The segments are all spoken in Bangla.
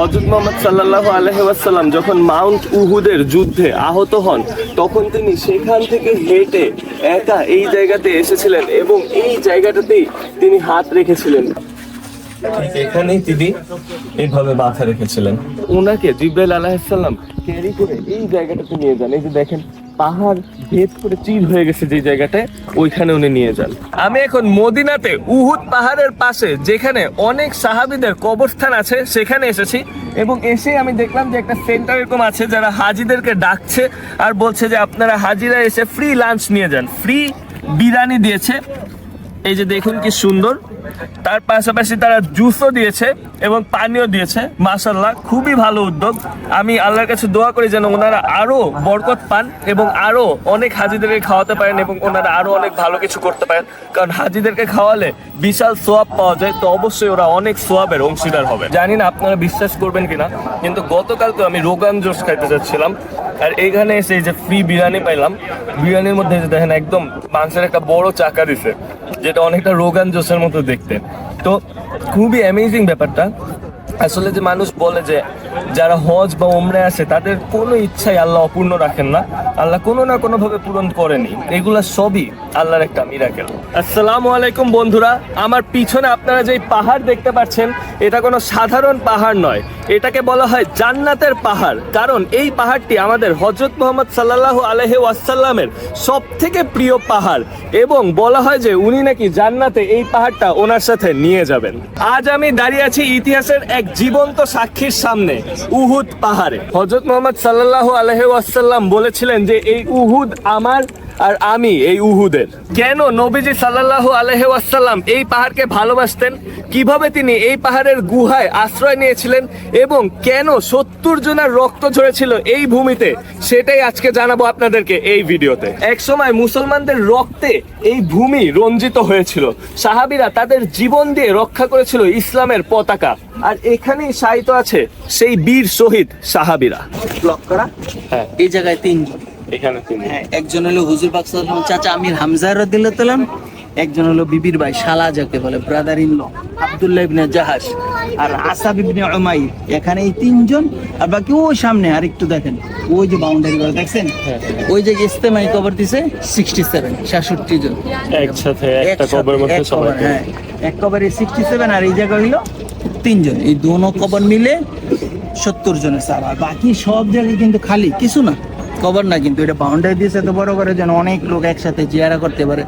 হজরত মোহাম্মদ সাল্লাহ আলহাসাল্লাম যখন মাউন্ট উহুদের যুদ্ধে আহত হন তখন তিনি সেখান থেকে হেঁটে একা এই জায়গাতে এসেছিলেন এবং এই জায়গাটাতেই তিনি হাত রেখেছিলেন। ঠিক এখানেই তিনি এইভাবে মাথা রেখেছিলেন। ওনাকে জিব্রাইল আলাহিসাল্লাম ক্যারি করে এই জায়গাটাতে নিয়ে যান। এই যে দেখেন পাহাড় ভেদ করে চির হয়ে গেছে যে জায়গাটায় ওইখানে উনি নিয়ে যান। আমি এখন মদিনাতে উহুদ পাহাড়ের পাশে, যেখানে অনেক সাহাবিদের কবরস্থান আছে, সেখানে এসেছি। এবং এসে আমি দেখলাম যে একটা সেন্টার এরকম আছে যারা হাজিদেরকে ডাকছে আর বলছে যে আপনারা হাজিরা এসে ফ্রি লাঞ্চ নিয়ে যান। ফ্রি বিরিয়ানি দিয়েছে। এই যে দেখুন কি সুন্দর। তার পাশাপাশি তারা জুসও দিয়েছে এবং পানিও দিয়েছে। মাসাল্লাহ খুবই ভালো উদ্যোগ। আমি আল্লাহর কাছে দোয়া করি যেন ওনারা আরও বরকত পান এবং আরও অনেক হাজিদেরকে খাওয়াতে পারেন এবং ওনারা আরও অনেক ভালো কিছু করতে পারেন। কারণ হাজিদেরকে খাওয়ালে বিশাল সোয়াব পাওয়া যায়, তো অবশ্যই ওরা অনেক সোয়াবের অংশীদার হবে। জানি না আপনারা বিশ্বাস করবেন কিনা, কিন্তু গতকালকে আমি রোগান জোশ খাইতে যাচ্ছিলাম। আর এইখানে এসে যে ফ্রি বিরিয়ানি পাইলাম, বিরিয়ানির মধ্যে দেখেন একদম মাংসের একটা বড় চাকা দিছে, যেটা অনেকটা রোগান জোসের মতো দেখতে। তো খুবই অ্যামেজিং ব্যাপারটা। আসলে যে মানুষ বলে যে যারা হজ বা ওমরে আসে তাদের কোনো ইচ্ছাই আল্লাহ অপূর্ণ রাখেন না। আল্লাহ কোনো না কোনো ভাবে পূরণ করেনি। এগুলা সবই আল্লাহর একটা মিরাকেল আসসালামু আলাইকুম বন্ধুরা, আমার পিছনে আপনারা যেই পাহাড় দেখতে পাচ্ছেন, এটা কোনো সাধারণ পাহাড় নয়। এটাকে বলা হয় জান্নাতের পাহাড়। কারণ এই পাহাড়টি আমাদের হজরত মোহাম্মদ সাল্লাহ আলহে ওয়াসাল্লামের সব থেকে প্রিয় পাহাড় এবং বলা হয় যে উনি নাকি জান্নাতে এই পাহাড়টা ওনার সাথে নিয়ে যাবেন। আজ আমি দাঁড়িয়ে আছি ইতিহাসের এক জীবন্ত সাক্ষীর সামনে উহুদ পাহাড়ে। হজরত মোহাম্মদ সাল্লাহ আলহে বলেছিলেন যে এই উহুদ আমার আর আমি এই উহুদের। কেন নবীজি সাল্লাল্লাহু আলহে ওয়াসাল্লাম এই পাহাড়কে ভালোবাসতেন? কীভাবে তিনি এই পাহাড়ের গুহায় আশ্রয় নিয়েছিলেন? এবং কেন সত্তর জনের রক্ত ঝরেছিল এই ভূমিতে? সেটাই আজকে জানাব আপনাদেরকে এই ভিডিওতে। এক সময় মুসলমানদের রক্তে এই ভূমি রঞ্জিত হয়েছিল। সাহাবিরা তাদের জীবন দিয়ে রক্ষা করেছিল ইসলামের পতাকা। আর এখানেই শায়িত আছে সেই বীর শহীদ সাহাবিরা। ব্লক করা? হ্যাঁ। এই জায়গায় তিনি একজন হলো হুজুর পাক চাচা আমির হামজা রাদিয়াল্লাহু তাআলা একজন হলো বিবির ভাই শালা যাকে বলে ব্রাদার ইন ল আব্দুল্লাহ ইবনে জাহাজ আর আসাব ইবনে উমাইর। এখানে এই তিনজন আর বাকি ওই সামনে আর একটু দেখেন ওই যে বাউন্ডারি করে দেখছেন? ওই যে ইস্তেমাই কবর দিছে 67 66 জন। একসাথে একটা মধ্যে সবাই হ্যাঁ এক কবরে 67 আর এই জায়গা হইল তিনজন। এই দোনো কবর মিলে সত্তর জনের সার। আর বাকি সব জায়গায় কিন্তু খালি কিছু না। কবর না কিন্তু এটা বাউন্ডারি দিয়েছে এত বড় করে যেন অনেক লোক একসাথে জিয়ারা করতে পারে।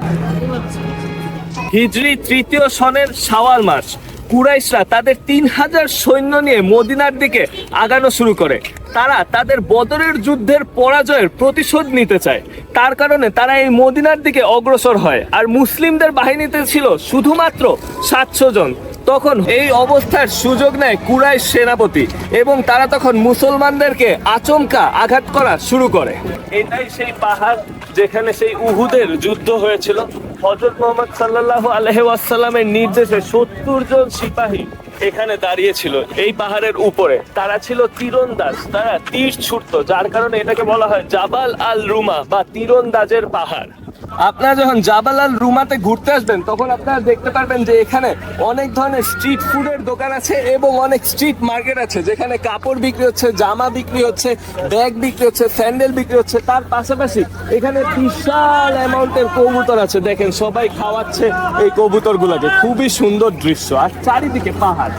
হিজরি তৃতীয় সনের শাওয়াল মাস। কুরাইশরা তাদের তিন হাজার সৈন্য নিয়ে মদিনার দিকে আগানো শুরু করে। তারা তাদের বদরের যুদ্ধের পরাজয়ের প্রতিশোধ নিতে চায়। তার কারণে তারা এই মদিনার দিকে অগ্রসর হয়। আর মুসলিমদের বাহিনীতে ছিল শুধুমাত্র সাতশো জন। তখন এই অবস্থার সুযোগ নেয় কুরাইশ সেনাপতি এবং তারা তখন মুসলমানদেরকে আচমকা আঘাত করা শুরু করে। এটাই সেই পাহাড় যেখানে সেই উহুদের যুদ্ধ হয়েছিল। হজরত মোহাম্মদ সাল্লাহ আলহাসাল্লামের নির্দেশে সত্তর জন সিপাহী এখানে দাঁড়িয়েছিল এই পাহাড়ের উপরে। তারা ছিল তীরন্দাজ, তারা তীর ছুটতো, যার কারণে এটাকে বলা হয় জাবাল আল রুমা বা তীরন্দাজের পাহাড়। আপনারা যখন জাবাল আল রুমাতে ঘুরতে আসবেন, তখন আপনারা দেখতে পারবেন যে এখানে অনেক ধরনের স্ট্রিট ফুডের দোকান আছে এবং অনেক স্ট্রিট মার্কেট আছে, যেখানে কাপড় বিক্রি হচ্ছে, জামা বিক্রি হচ্ছে ব্যাগ বিক্রি হচ্ছে স্যান্ডেল বিক্রি হচ্ছে। তার পাশাপাশি এখানে বিশাল অ্যামাউন্টের কবুতর আছে। দেখেন, সবাই খাওয়াচ্ছে এই কবুতরগুলোকে। খুবই সুন্দর দৃশ্য। আর চারিদিকে পাহাড়।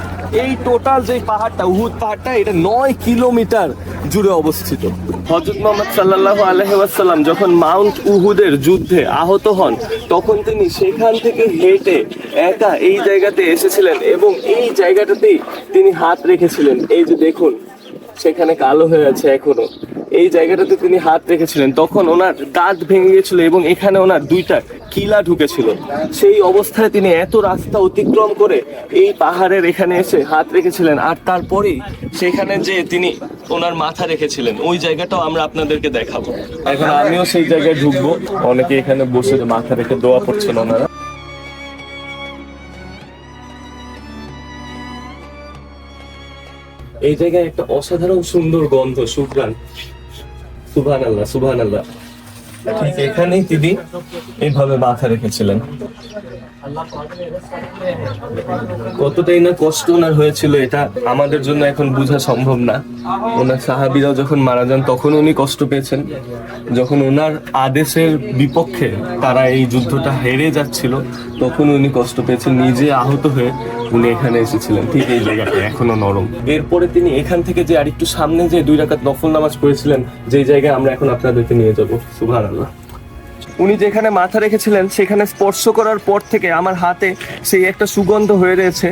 এই টোটাল যে পাহাড়টা, উহুদ পাহাড়টা, এটা নয় কিলোমিটার জুড়ে অবস্থিত। হজরত মোহাম্মদ সাল্লাহ আলহাম যখন মাউন্ট উহুদের যুদ্ধে আহত হন, তখন তিনি সেখান থেকে হেঁটে একা এই জায়গাতে এসেছিলেন এবং এই জায়গাটাতেই তিনি হাত রেখেছিলেন। এই যে দেখুন সেখানে কালো হয়ে আছে এখনও। এই জায়গাটাতে তিনি হাত রেখেছিলেন। তখন ওনার দাঁত ভেঙে গেছিল এবং এখানে ওনার দুইটা কিলা ঢুকেছিল। সেই অবস্থায় তিনি এত রাস্তা অতিক্রম করে এই পাহাড়ের এখানে এসে হাত রেখেছিলেন আর তারপরেই সেখানে যে তিনি ওনার মাথা রেখেছিলেন। ওই জায়গাটাও আমরা আপনাদেরকে দেখাবো। এখন আমিও সেই জায়গায় ঢুকবো। অনেকে এখানে বসে মাথা রেখে দোয়া করছেন ওনারা। এই জায়গায় একটা অসাধারণ সুন্দর গন্ধ, সুঘ্রাণ। সুভান আল্লাহ সুভান আল্লাহ ঠিক এখানেই তিনি এইভাবে মাথা রেখেছিলেন। কতটাই না কষ্ট ওনার হয়েছিল, এটা আমাদের জন্য এখন বোঝা সম্ভব না। ওনার সাহাবিরাও যখন মারা যান, তখন উনি কষ্ট পেয়েছেন। যখন ওনার আদেশের বিপক্ষে তারা এই যুদ্ধটা হেরে যাচ্ছিল তখন উনি কষ্ট পেয়েছেন, নিজে আহত হয়ে উনি এখানে এসেছিলেন, ঠিক এই জায়গাটা এখনও নরম। এরপরে তিনি এখান থেকে যে আরেকটু সামনে যে দুই রাকাত নফল নামাজ পড়েছিলেন, যেই জায়গায় আমরা এখন আপনাদেরকে নিয়ে যাব, সুবহানাল্লাহ। উনি যেখানে মাথা রেখেছিলেন, সেখানে স্পর্শ করার পর থেকে আমার হাতে সেই একটা সুগন্ধ হয়ে রয়েছে।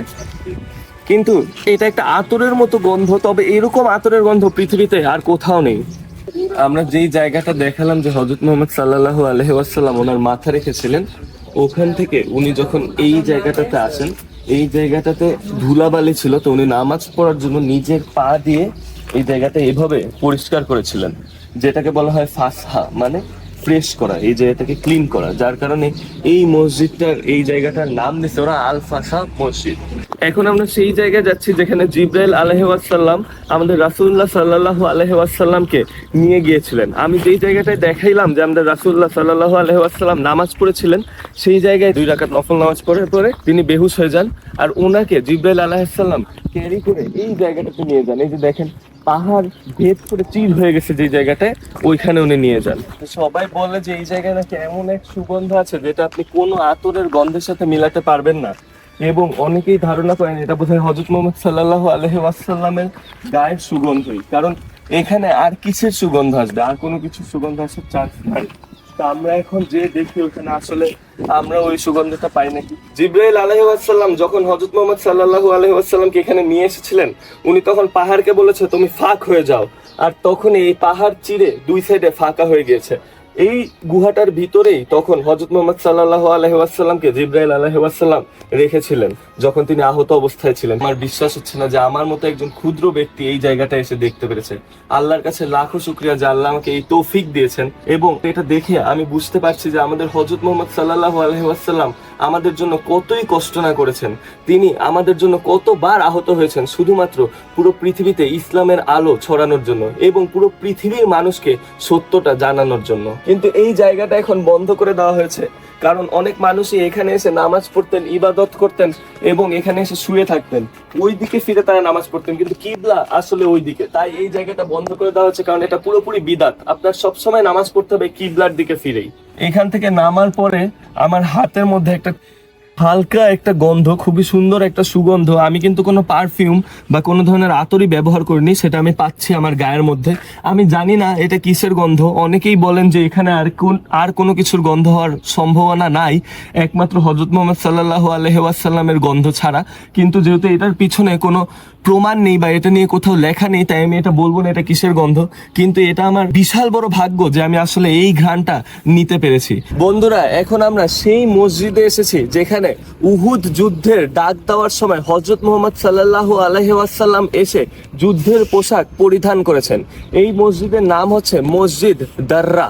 কিন্তু এটা একটা আতরের মতো গন্ধ, তবে এরকম আতরের গন্ধ পৃথিবীতে আর কোথাও নেই। আমরা যেই জায়গাটা দেখালাম যে হজরত মোহাম্মদ সাল্লাহ আলহাসাল্লাম ওনার মাথা রেখেছিলেন ওখান থেকে উনি যখন এই জায়গাটাতে আসেন, এই জায়গাটাতে ধুলাবালি ছিল, তো উনি নামাজ পড়ার জন্য নিজের পা দিয়ে এই জায়গাটা এভাবে পরিষ্কার করেছিলেন, যেটাকে বলা হয় ফাসহা মানে ফ্রেশ করা, এই জায়গাটাকে ক্লিন করা, যার কারণে এই মসজিদটার, এই জায়গাটার নাম দিচ্ছে ওরা আল ফাসা মসজিদ। এখন আমরা সেই জায়গায় যাচ্ছি যেখানে জিব্রাইল আলহাসাল্লাম আমাদের রাসুল্লাহ সাল্লাহ আলহাসাল্লামকে নিয়ে গিয়েছিলেন। আমি যেই জায়গাটায় দেখাইলাম যে আমাদের রাসুল্লাহ সাল্লাহ আলহাসাল্লাম নামাজ পড়েছিলেন, সেই জায়গায় দুই রাকাত নফল নামাজ পড়ে পরে তিনি বেহুশ হয়ে যান আর ওনাকে জিব্রাইল আলাহিসাল্লাম ক্যারি করে এই জায়গাটাতে নিয়ে যান। এই যে দেখেন পাহাড় ভেদ করে চির হয়ে গেছে যে জায়গাটায়, ওইখানে উনি নিয়ে যান। সবাই বলে যে এই জায়গায় নাকি এমন এক সুগন্ধ আছে যেটা আপনি কোনো আতরের গন্ধের সাথে মিলাতে পারবেন না। এবং অনেকেই ধারণা করেন এটা বোধহয় হজরত মোহাম্মদ সাল্লাহ আলহি ওয়াসাল্লামের গায়ের সুগন্ধই। কারণ এখানে আর কিসের সুগন্ধ আসবে? আর কোনো কিছু সুগন্ধ আসার চান্স নাই। তা আমরা এখন যে দেখি ওখানে, আসলে আমরা ওই সুগন্ধটা পাই নাকি? জিব্রাইল আলহাম যখন হজরত মোহাম্মদ সাল্লাল্লাহু আলহামকে এখানে নিয়ে এসেছিলেন, উনি তখন পাহাড়কে বলেছে, তুমি ফাঁক হয়ে যাও। আর তখন এই পাহাড় চিরে দুই সাইডে ফাঁকা হয়ে গিয়েছে। এই গুহাটার ভিতরেই তখন হজরত মোহাম্মদ সাল্লাহ আলহিহাসাল্লামকে জিব্রাইল আলহিহাসাল্লাম রেখেছিলেন, যখন তিনি আহত অবস্থায় ছিলেন। আমার বিশ্বাস হচ্ছে না যে আমার মতো একজন ক্ষুদ্র ব্যক্তি এই জায়গাটা এসে দেখতে পেরেছে। আল্লাহর কাছে লাখো শুক্রিয়া যে আল্লাহ আমাকে এই তৌফিক দিয়েছেন এবং এটা দেখে আমি বুঝতে পারছি যে আমাদের হজরত মোহাম্মদ সাল্লাহ আলহিহাসাল্লাম আমাদের জন্য কতই কষ্ট না করেছেন। তিনি আমাদের জন্য কতবার আহত হয়েছেন শুধুমাত্র পুরো পৃথিবীতে ইসলামের আলো ছড়ানোর জন্য এবং পুরো পৃথিবীর মানুষকে সত্যটা জানানোর জন্য। কিন্তু এই জায়গাটা এখন বন্ধ করে দেওয়া হয়েছে। কারণ অনেক মানুষই এখানে এসে নামাজ পড়তেন, ইবাদত করতেন এবং এখানে এসে শুয়ে থাকতেন। ওই দিকে ফিরে তারা নামাজ পড়তেন। কিন্তু কিবলা আসলে ওই দিকে তাই এই জায়গাটা বন্ধ করে দেওয়া হয়েছে কারণ এটা পুরোপুরি বিদাত। আপনার সবসময় নামাজ পড়তে হবে কিবলার দিকে ফিরেই। এখান থেকে নামার পরে আমার হাতের মধ্যে একটা হালকা একটা গন্ধ, খুবই সুন্দর একটা সুগন্ধ। আমি কিন্তু কোনো পারফিউম বা কোনো ধরনের আতরি ব্যবহার করিনি, সেটা আমি পাচ্ছি আমার গায়ের মধ্যে। আমি জানি না এটা কিসের গন্ধ। অনেকেই বলেন যে এখানে আর কোন, আর কোনো কিছুর গন্ধ হওয়ার সম্ভাবনা নাই। একমাত্র হজরত মোহাম্মদ সাল্লাহ আলহাসাল্লামের গন্ধ ছাড়া। কিন্তু যেহেতু এটার পিছনে কোনো প্রমাণ নেই বা এটা নিয়ে কোথাও লেখা নেই, তাই আমি এটা বলব না, এটা কিসের গন্ধ? কিন্তু এটা আমার বিশাল বড় ভাগ্য যে আমি আসলে এই ঘ্রাণটা নিতে পেরেছি। বন্ধুরা, এখন আমরা সেই মসজিদে এসেছি যেখানে উহুদ যুদ্ধের ডাক দেওয়ার সময় হজরত মোহাম্মদ সাল্লাহ আলহাসাল্লাম এসে যুদ্ধের পোশাক পরিধান করেছেন। এই মসজিদের নাম হচ্ছে মসজিদ দাররা।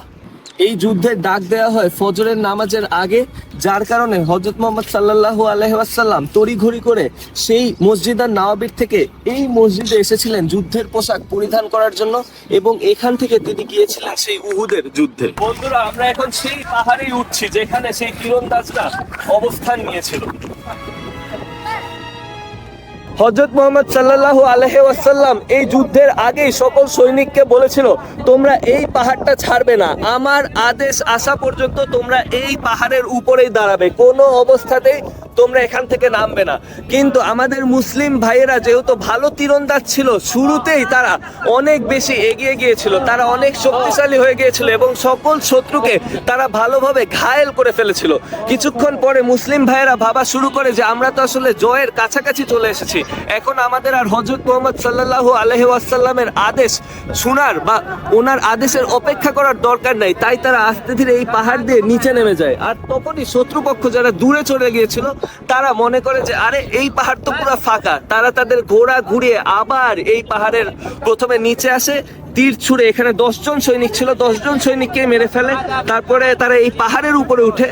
এই যুদ্ধের ডাক দেওয়া হয় ফজরের নামাজের আগে, যার কারণে হজরত মোহাম্মদ সাল্লাহ আলহাসাল্লাম তড়িঘড়ি করে সেই মসজিদার নওয়াবির থেকে এই মসজিদে এসেছিলেন যুদ্ধের পোশাক পরিধান করার জন্য এবং এখান থেকে তিনি গিয়েছিলেন সেই উহুদের যুদ্ধে। বন্ধুরা, আমরা এখন সেই পাহাড়েই উঠছি যেখানে সেই তীরন্দাজরা অবস্থান নিয়েছিল। হজরত মোহাম্মদ সাল্লাহ আলহে ওয়াসাল্লাম এই যুদ্ধের আগেই সকল সৈনিককে বলেছিল, তোমরা এই পাহাড়টা ছাড়বে না। আমার আদেশ আসা পর্যন্ত তোমরা এই পাহাড়ের উপরেই দাঁড়াবে। কোনো অবস্থাতেই তোমরা এখান থেকে নামবে না। কিন্তু আমাদের মুসলিম ভাইয়েরা যেহেতু ভালো তীরন্দাজ ছিল, শুরুতেই তারা অনেক বেশি এগিয়ে গিয়েছিল, তারা অনেক শক্তিশালী হয়ে গিয়েছিল এবং সকল শত্রুকে তারা ভালোভাবে ঘায়েল করে ফেলেছিল। কিছুক্ষণ পরে মুসলিম ভাইয়েরা ভাবা শুরু করে যে আমরা তো আসলে জয়ের কাছাকাছি চলে এসেছি। এখন আমাদের আর হজরত মোহাম্মদ সাল্লাহ আলহি ওয়াসাল্লামের আদেশ শোনার বা ওনার আদেশের অপেক্ষা করার দরকার নাই, তাই তারা আস্তে ধীরে এই পাহাড় দিয়ে নিচে নেমে যায়। আর তখনই শত্রুপক্ষ যারা দূরে চলে গিয়েছিল তারা মনে করে যে, আরে, এই পাহাড় তো পুরো ফাঁকা। তারা তাদের ঘোড়া ঘুরিয়ে আবার এই পাহাড়ের প্রথমে নিচে আসে, তীর ছুড়ে। এখানে দশজন সৈনিক ছিল, দশজন সৈনিককে মেরে ফেলে। তারপরে তারা এই পাহাড়ের উপরে উঠে।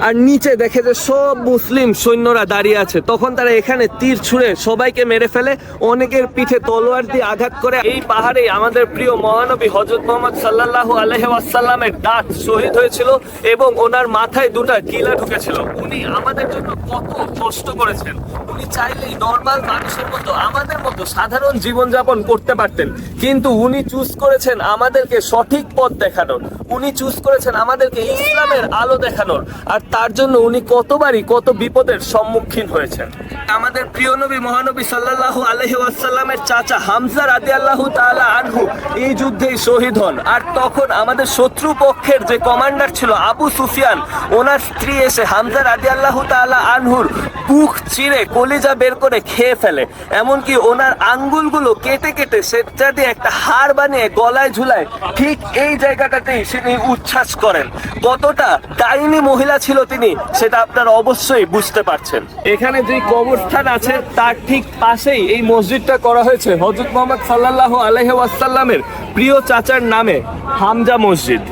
আর নিচে দেখে যে সব মুসলিম সৈন্যরা দাঁড়িয়ে আছে। তখন তারা এখানে তীর ছুঁড়ে সবাইকে মেরে ফেলে, অনেকের পিঠে তলোয়ার দিয়ে আঘাত করে। এই পাহাড়ে আমাদের প্রিয় মহানবী হজরত মোহাম্মদ সাল্লাল্লাহু আলহি ওয়াসাল্লামের দাঁত শহীদ হয়েছিল এবং ওনার মাথায় দুটা কিলা ঢুকেছিল। উনি আমাদের জন্য কত কষ্ট করেছেন। উনি চাইলেই নর্মাল মানুষের মতো, আমাদের মতো সাধারণ জীবনযাপন করতে পারতেন। কিন্তু উনি চুজ করেছেন আমাদেরকে সঠিক পথ দেখানোর। উনি চুজ করেছেন আমাদেরকে ইসলামের আলো দেখানোর। আর তার জন্য উনি কতবারই কত বিপদের সম্মুখীন হয়েছেন। আমাদের প্রিয় নবী মহানবী সাল্লাল্লাহু আলহি ওয়াসাল্লামের চাচা হামজা রাদি আল্লাহ তাআলা আনহু এই যুদ্ধেই শহীদ হন। আর তখন আমাদের শত্রু পক্ষের যে কমান্ডার ছিল আবু সুফিয়ান, ওনার স্ত্রী এসে হামজা রাদি আল্লাহ তাআলা আনহুর বুক চিরে কলিজা বের করে খেয়ে ফেলে। এমনকি ওনার আঙ্গুলগুলো কেটে কেটে সেটা দিয়ে একটা হাড় বানিয়ে গলায় ঝুলায়। ঠিক এই জায়গাটাতেই তিনি উচ্ছ্বাস করেন। কতটা ডাইনি মহিলা ছিল তিনি, সেটা আপনারা অবশ্যই বুঝতে পারছেন। এখানে যে কবরস্থান আছে, তার ঠিক পাশেই এই মসজিদটা করা হয়েছে। হজরত মোহাম্মদ সাল্লাহ আলহ ওয়াসাল্লামের প্রিয় চাচার নামে হামজা মসজিদ।